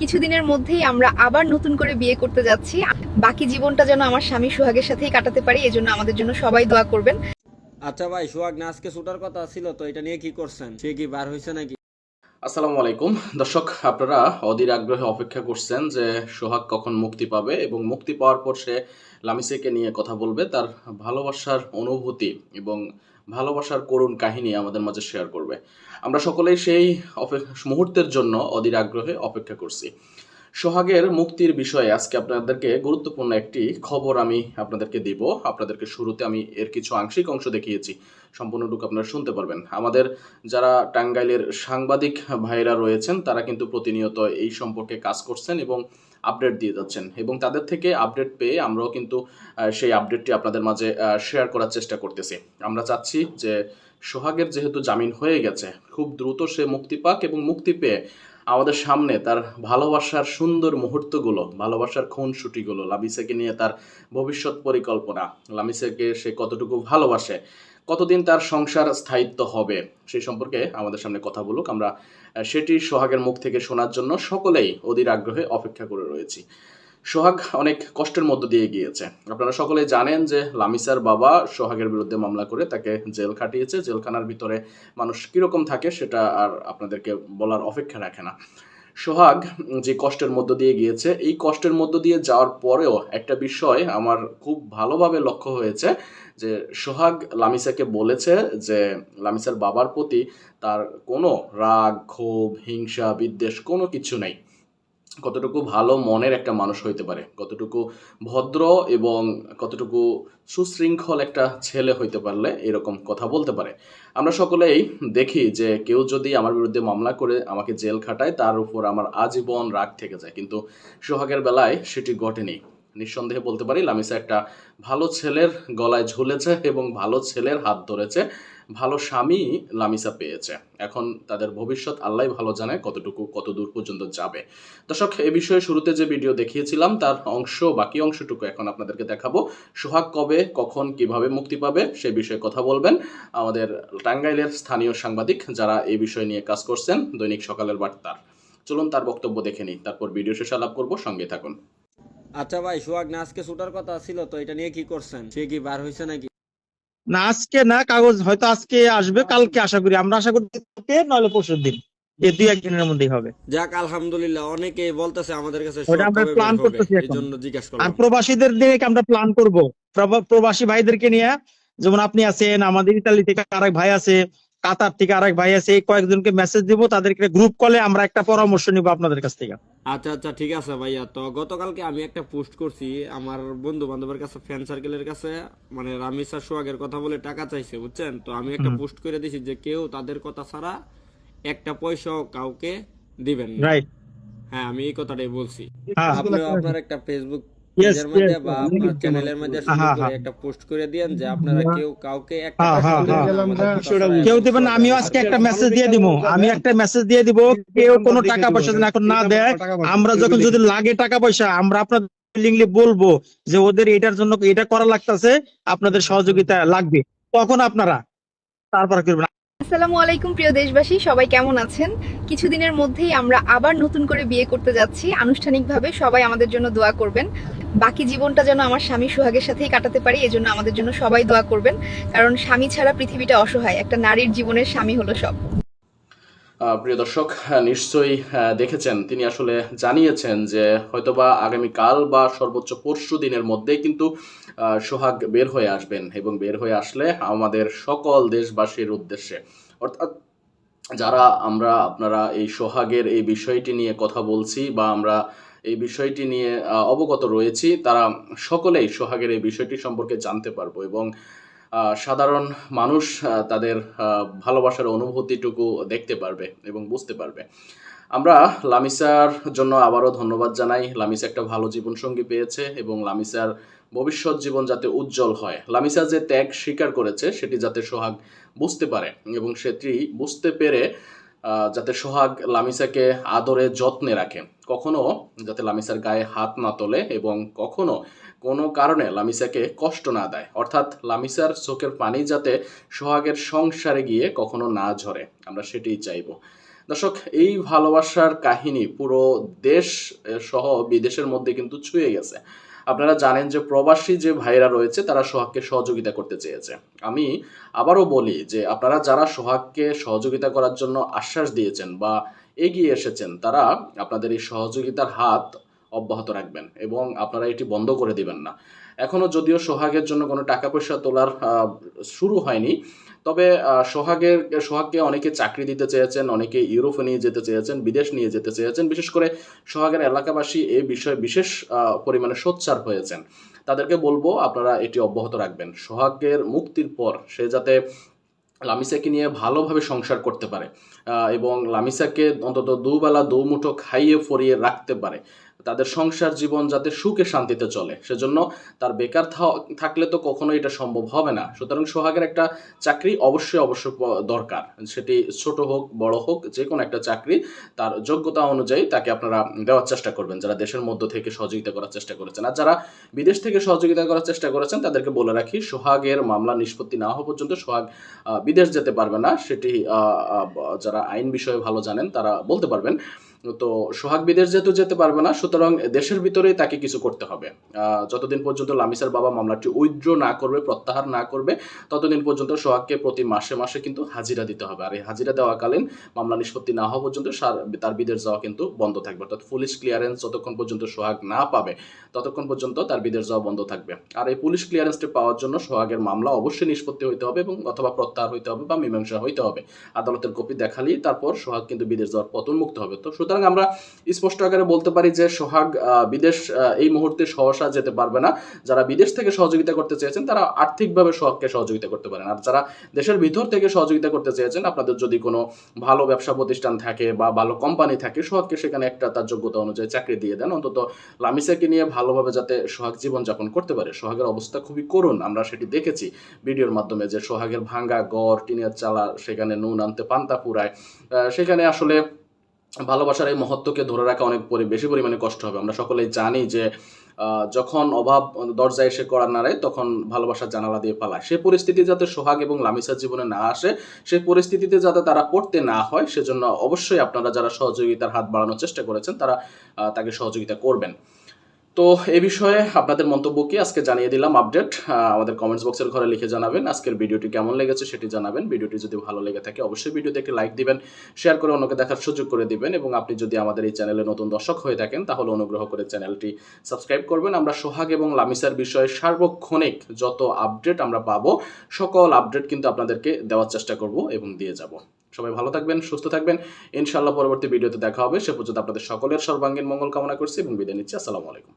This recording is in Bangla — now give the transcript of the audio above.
কিছুদিনের মধ্যেই আমরা আবার নতুন করে বিয়ে করতে যাচ্ছি। বাকি জীবনটা যেন আমার স্বামী সোহাগের সাথেই কাটাতে পারি এজন্য আমাদের জন্য সবাই দোয়া করবেন। আচ্ছা ভাই সোহাগ না আজকে ছুটার কথা ছিল তো এটা নিয়ে কি করছেন? সে কি বার হয়েছে নাকি? আসসালামু আলাইকুম। দর্শক আপনারা অধীর আগ্রহে অপেক্ষা করছেন যে সোহাগ কখন মুক্তি পাবে এবং মুক্তি পাওয়ার পর সে লামিসেকে নিয়ে কথা বলবে তার ভালোবাসার অনুভূতি এবং ভালোবাসার করুণ কাহিনী আমাদের মাঝে শেয়ার করবে। আমরা সকলেই সেই মুহূর্তের জন্য অধীর আগ্রহে অপেক্ষা করছি। সোহাগের মুক্তির বিষয়ে আজকে আপনাদেরকে গুরুত্বপূর্ণ একটি খবর আমি আপনাদেরকে দিব। আপনাদেরকে শুরুতে আমি এর কিছু আংশিক অংশ দেখিয়েছি। সম্পূর্ণটুকু আপনারা শুনতে পারবেন। আমাদের যারা টাঙ্গাইলের সাংবাদিক ভাইরা রয়েছেন, তারা কিন্তু প্রতিনিয়ত এই সম্পর্কে কাজ করছেন এবং আপডেট দিয়ে যাচ্ছেন। এবং তাদের থেকে আপডেট পেয়ে আমরাও কিন্তু সেই আপডেটটি আপনাদের মাঝে শেয়ার করার চেষ্টা করতেছি। আমরা চাচ্ছি যে সোহাগের যেহেতু জামিন হয়ে গেছে, খুব দ্রুত সে মুক্তি পাক এবং মুক্তি পেয়ে আমাদের সামনে তার ভালোবাসার সুন্দর মুহূর্তগুলো, ভালোবাসার খুনসুটিগুলো, লামিসাকে নিয়ে তার ভবিষ্যৎ পরিকল্পনা, লামিসাকে সে কতটুকু ভালোবাসে, কতদিন তার সংসার স্থায়িত্ব হবে, সেই সম্পর্কে আমাদের সামনে কথা বলুক। আমরা সেটি সোহাগের মুখ থেকে শোনার জন্য সকলেই অধীর আগ্রহে অপেক্ষা করে রয়েছি। সোহাগ অনেক কষ্টের মধ্য দিয়ে গিয়েছে। আপনারা সকলে জানেন যে লামিসার বাবা সোহাগের বিরুদ্ধে মামলা করে তাকে জেল খাটিয়েছে। জেলখানার ভিতরে মানুষ কীরকম থাকে সেটা আর আপনাদেরকে বলার অপেক্ষা রাখে না। সোহাগ যে কষ্টের মধ্য দিয়ে গিয়েছে, এই কষ্টের মধ্য দিয়ে যাওয়ার পরেও একটা বিষয় আমার খুব ভালোভাবে লক্ষ্য হয়েছে যে সোহাগ লামিসাকে বলেছে যে লামিসার বাবার প্রতি তার কোনো রাগ, ক্ষোভ, হিংসা, বিদ্বেষ কোনো কিছু নেই। কতটুকু ভালো মনের একটা মানুষ হইতে পারে, কতটুকু ভদ্র এবং কতটুকু সুশৃঙ্খল একটা ছেলে হইতে পারলে এরকম কথা বলতে পারে। আমরা সকলেই দেখি যে কেউ যদি আমার বিরুদ্ধে মামলা করে আমাকে জেল খাটায়, তার উপর আমার আজীবন রাগ থেকে যায়। কিন্তু সোহাগের বেলায় সেটি ঘটেনি। নিঃসন্দেহে বলতে পারি, লামিসা একটা ভালো ছেলের গলায় ঝুলেছে এবং ভালো ছেলের হাত ধরেছে। ভালো স্বামী লামিসা পেয়েছে। এখন তাদের ভবিষ্যৎ আল্লাহ ভালো জানে কতটুকু কত দূর পর্যন্ত যাবে। দর্শক, এ বিষয়ে শুরুতে যে ভিডিও দেখিয়েছিলাম, তার অংশ, বাকি অংশটুকু এখন আপনাদেরকে দেখাবো। সোহাগ কবে, কখন, কীভাবে মুক্তি পাবে, সে বিষয়ে কথা বলবেন। আমাদের টাঙ্গাইলের স্থানীয় সাংবাদিক যারা এই বিষয় নিয়ে কাজ করছেন, দৈনিক সকালের বার্তার চলুন তার বক্তব্য দেখে নিই। তারপর ভিডিও শেষে আলাপ করব, সঙ্গে থাকুন। আচ্ছা ভাই, সোহাগ না আজকে ছুটার কথা ছিল, তো এটা নিয়ে কি করছেন? সে কি বার হয়েছে নাকি? না আজকে না কাগজ হয়তো আজকে আসবে কালকে আশা করি। আমরা আশা করি নইলে পরশুর দিন। এই দুই একদিনের মধ্যেই হবে। যাক আলহামদুলিল্লাহ অনেকে বলতেছে আমাদের কাছে আমরা হবে? করতেছি আর প্রবাসীদের দিয়ে আমরা প্ল্যান করব? প্রবাসী ভাইদেরকে নিয়ে যেমন আপনি আছেন আমাদের ইতালি থেকে আরেক ভাই আছে কাতার থেকে আরেক ভাই আছে এই কয়েকজনকে মেসেজ দিব তাদেরকে গ্রুপ কলে আমরা একটা পরামর্শ নিব আপনাদের কাছ থেকে। আচ্ছা আচ্ছা ঠিক আছে ভাইয়া। তো গতকালকে আমি একটা পোস্ট করছি আমার বন্ধু বান্ধবের কাছে ফ্রেন্ড সার্কেলের কাছে মানে রামিসা সোহাগের কথা বলে টাকা চাইছে বুঝছেন? তো আমি একটা পোস্ট করে দিছি যে কেউ তাদের কথা ছাড়া একটা পয়সাও কাউকে দিবেন না। রাইট হ্যাঁ আমি এই কথাটাই বলছি। হ্যাঁ। আপনি আপনার একটা ফেসবুক Yes, মধ্যে বা আপনার চ্যানেলের মধ্যে সুন্দর। করে একটা পোস্ট করে দিয়েন যে আপনারা কেউ কাউকে একটা পয়সাও দিবেন না। আমাদের কথা ছাড়া কেউ দেবেন আমিও আজকে একটা মেসেজ দিয়ে দিব। আমি একটা মেসেজ দিয়ে দিব কেউ কোনো টাকা পয়সা যেন এখন না দেয়। আমরা যখন যদি লাগে টাকা পয়সা আমরা আপনাদের বলব যে ওদের এটার জন্য এটা করা লাগতেছে আপনাদের সহযোগিতা লাগবে। তখন আপনারা? তারপর করবেন। আসসালামু আলাইকুম প্রিয় দেশবাসী সবাই কেমন আছেন? কিছুদিনের মধ্যেই আমরা আবার নতুন করে বিয়ে করতে যাচ্ছি। আনুষ্ঠানিকভাবে সবাই আমাদের জন্য দোয়া করবেন। বাকি জীবনটা যেন আমার স্বামী সোহাগের সাথেই কাটাতে পারি এজন্য আমাদের জন্য সবাই দোয়া করবেন। কারণ স্বামী ছাড়া পৃথিবীটা অসহায় একটা নারীর জীবনের স্বামী হলো সব। প্রিয় দর্শক হ্যাঁ, নিশ্চয়ই দেখেছেন তিনি আসলে জানিয়েছেন যে হয়তোবা আগামীকাল বা সর্বোচ্চ পরশু দিনের মধ্যেই কিন্তু সোহাগ বের হয়ে আসবেন এবং বের হয়ে আসলে আমাদের সকল দেশবাসীর উদ্দেশ্যে। অর্থাৎ যারা আমরা আপনারা এই সোহাগের এই বিষয়টি নিয়ে কথা বলছি বা আমরা এই বিষয়টি নিয়ে অবগত রয়েছি। তারা সকলেই সোহাগের এই বিষয়টি সম্পর্কে জানতে পারব এবং সাধারণ মানুষ তাদের ভালোবাসার অনুভূতিটুকু দেখতে পারবে এবং বুঝতে পারবে। আমরা লামিসার জন্য আবারও ধন্যবাদ জানাই। লামিসা একটা ভালো জীবনসঙ্গী পেয়েছে এবং লামিসার ভবিষ্যৎ জীবন যাতে উজ্জ্বল হয়। লামিসা যে ত্যাগ স্বীকার করেছে, সেটি যাতে সোহাগ বুঝতে পারে এবং সেটি বুঝতে পেরে যাতে সোহাগ লামিসাকে আদরে যত্নে রাখে। কখনো যাতে লামিসার গায়ে হাত না তোলে এবং কখনো কোনো কারণে লামিসাকে কষ্ট না দেয়। অর্থাৎ লামিসার চোখের পানি যাতে সোহাগের সংসারে গিয়ে কখনো না ঝরে, আমরা সেটাই চাইব। দর্শক, এই ভালোবাসার কাহিনী পুরো দেশ সহ বিদেশের মধ্যে কিন্তু ছুঁয়ে গেছে। আপনারা জানেন যে প্রবাসী যে ভাইরা রয়েছে, তারা সোহাগকে সহযোগিতা করতে চেয়েছে। আমি আবারও বলি যে আপনারা যারা সোহাগকে সহযোগিতা করার জন্য আশ্বাস দিয়েছেন বা এগিয়ে এসেছেন, তারা আপনাদের এই সহযোগিতার হাত অব্যাহত রাখবেন এবং আপনারা এটি বন্ধ করে দিবেন না। এখনও যদিও সোহাগের জন্য কোনো টাকা পয়সা তোলার শুরু হয়নি, তবে সোহাগের, সোহাগকে অনেকে চাকরি দিতে চেয়েছেন, অনেকে ইউরোপে নিয়ে যেতে চেয়েছেন, বিদেশ নিয়ে যেতে চেয়েছেন, বিশেষ করে সোহাগের এলাকাবাসী এই বিষয়ে বিশেষ পরিমাণে সোচ্চার হয়েছেন। তাদেরকে বলব আপনারা এটি অব্যাহত রাখবেন। সোহাগের মুক্তির পর সে যাতে লামিসাকে নিয়ে ভালোভাবে সংসার করতে পারে এবং লামিসাকে অন্তত দুবেলা দুমুঠো খাইয়ে ফরিয়ে রাখতে পারে তাদের সংসার জীবন যাতে সুখে শান্তিতে চলে, সেজন্য তার বেকার থাকলে তো কখনো এটা সম্ভব হবে না। সুতরাং সোহাগের একটা চাকরি অবশ্যই অবশ্যই দরকার। সেটি ছোট হোক, বড় হোক যে কোনো একটা চাকরি, তার যোগ্যতা অনুযায়ী তাকে আপনারা দেওয়ার চেষ্টা করবেন। যারা দেশের মধ্য থেকে সহযোগিতা করার চেষ্টা করেছেন আর যারা বিদেশ থেকে সহযোগিতা করার চেষ্টা করেছেন, তাদেরকে বলে রাখি, সোহাগের মামলা নিষ্পত্তি না হওয়া পর্যন্ত সোহাগ বিদেশ যেতে পারবে না। সেটি যারা আইন বিষয়ে ভালো জানেন, তারা বলতে পারবেন। তো সোহাগ বিদেশ যেহেতু যেতে পারবে না, সুতরাং দেশের ভিতরেই তাকে কিছু করতে হবে। যতদিন পর্যন্ত লামিসার বাবা মামলাটি উইথড্র না করবে, প্রত্যাহার না করবে, ততদিন পর্যন্ত সোহাগকে প্রতি মাসে মাসে কিন্তু হাজিরা দিতে হবে। আর এই হাজিরা দেওয়াকালীন মামলা নিষ্পত্তি না হওয়া পর্যন্ত তার বিদেশ যাওয়া কিন্তু বন্ধ থাকবে। অর্থাৎ পুলিশ ক্লিয়ারেন্স যতক্ষণ পর্যন্ত সোহাগ না পাবে, ততক্ষণ পর্যন্ত তার বিদেশ যাওয়া বন্ধ থাকবে। আর এই পুলিশ ক্লিয়ারেন্সটি পাওয়ার জন্য সোহাগের মামলা অবশ্যই নিষ্পত্তি হইতে হবে এবং অথবা প্রত্যাহার হইতে হবে বা মীমাংসা হইতে হবে। আদালতের কপি দেখালেই তারপর সোহাগ কিন্তু বিদেশ যাওয়ার পতন মুক্ত হবে। তো সুতরাং আমরা স্পষ্ট আকারে বলতে পারি যে সোহাগ বিদেশ এই মুহূর্তে সহসা যেতে পারবে না। যারা বিদেশ থেকে সহযোগিতা করতে চেয়েছেন, তারা আর্থিকভাবে সোহাগকে সহযোগিতা করতে পারেন। আর যারা দেশের ভিতর থেকে সহযোগিতা করতে চেয়েছেন, আপনাদের যদি কোনো ভালো ব্যবসা প্রতিষ্ঠান থাকে বা ভালো কোম্পানি থাকে, সোহাগকে সেখানে একটা তার যোগ্যতা অনুযায়ী চাকরি দিয়ে দেন। অন্তত লামিসাকে নিয়ে ভালোভাবে যাতে সোহাগ জীবনযাপন করতে পারে। সোহাগের অবস্থা খুবই করুণ, আমরা সেটি দেখেছি ভিডিওর মাধ্যমে যে সোহাগের ভাঙ্গা গড়, টিনের চালা, সেখানে নুন আনতে পান্তা পুরায় সেখানে আসলে ভালোবাসার এই মহত্বকে ধরে রাখা অনেক পরি- বেশি পরিমাণে কষ্ট হবে। আমরা সকলেই জানি যে যখন অভাব দরজায় এসে করার নাড়ায়, তখন ভালোবাসার জানালা দিয়ে পালায়। সে পরিস্থিতি যাতে সোহাগ এবং লামিসার জীবনে না আসে সেই পরিস্থিতিতে যাতে তারা পড়তে না হয়, সেজন্য অবশ্যই আপনারা যারা সহযোগিতার হাত বাড়ানোর চেষ্টা করেছেন, তারা তাকে সহযোগিতা করবেন। তো এ বিষয়ে আপনাদের মন্তব্য কি আজকে জানিয়ে দিলাম আপডেট। আমাদের কমেন্টস বক্সের ঘরে লিখে জানাবেন আজকের ভিডিওটি কেমন লেগেছে সেটি জানাবেন। ভিডিওটি যদি ভালো লেগে থাকে অবশ্যই ভিডিওতে একটি লাইক দিবেন শেয়ার করে অন্যকে দেখার সুযোগ করে দিবেন এবং আপনি যদি আমাদের এই চ্যানেলে নতুন দর্শক হয়ে থাকেন তাহলে অনুগ্রহ করে চ্যানেলটি সাবস্ক্রাইব করবেন। আমরা সোহাগ এবং লামিসার বিষয়ে সার্বক্ষণিক যত আপডেট আমরা পাবো, সকল আপডেট কিন্তু আপনাদেরকে দেওয়ার চেষ্টা করব এবং দিয়ে যাব। সবাই ভালো থাকবেন, সুস্থ থাকবেন। ইনশাআল্লাহ পরবর্তী ভিডিওতে দেখা হবে। সে পর্যন্ত আপনাদের সকলের সর্বাঙ্গীন মঙ্গল কামনা করছি এবং বিদায় নিচ্ছি। আসসালামু আলাইকুম।